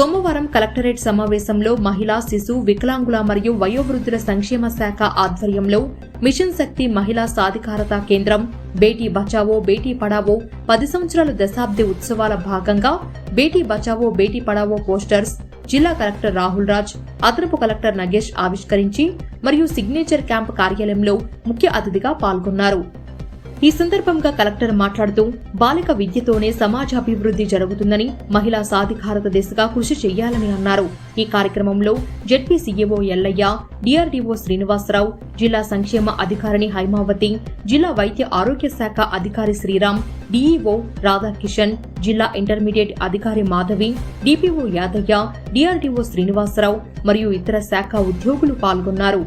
సోమవారం కలెక్టరేట్ సమావేశంలో మహిళా శిశు వికలాంగుల మరియు వయోవృద్ధుల సంక్షేమ శాఖ ఆధ్వర్యంలో మిషన్ శక్తి మహిళా సాధికారత కేంద్రం బేటీ బచావో బేటీ పడావో పది సంవత్సరాల దశాబ్ది ఉత్సవాల భాగంగా బేటీ బచావో బేటీ పడావో పోస్టర్స్ జిల్లా కలెక్టర్ రాహుల్ రాజ్ అదనపు కలెక్టర్ నగేష్ ఆవిష్కరించి మరియు సిగ్నేచర్ క్యాంప్ కార్యాలయంలో ముఖ్య అతిథిగా పాల్గొన్నారు. ఈ సందర్భంగా కలెక్టర్ మాట్లాడుతూ బాలిక విద్యతోనే సమాజాభివృద్ధి జరుగుతుందని మహిళా సాధికారత దిశగా కృషి చేయాలని అన్నారు. ఈ కార్యక్రమంలో ZP CEO Ellaiah DRDO Srinivasarao జిల్లా సంక్షేమ అధికారిని హైమావతి జిల్లా వైద్య ఆరోగ్య శాఖ అధికారి శ్రీరామ్ డీఈఓ రాధాకిషన్ జిల్లా ఇంటర్మీడియట్ అధికారి మాధవి డిపిఓ యాదయ్య డిఆర్డీఓ శ్రీనివాసరావు మరియు ఇతర శాఖ ఉద్యోగులు పాల్గొన్నారు.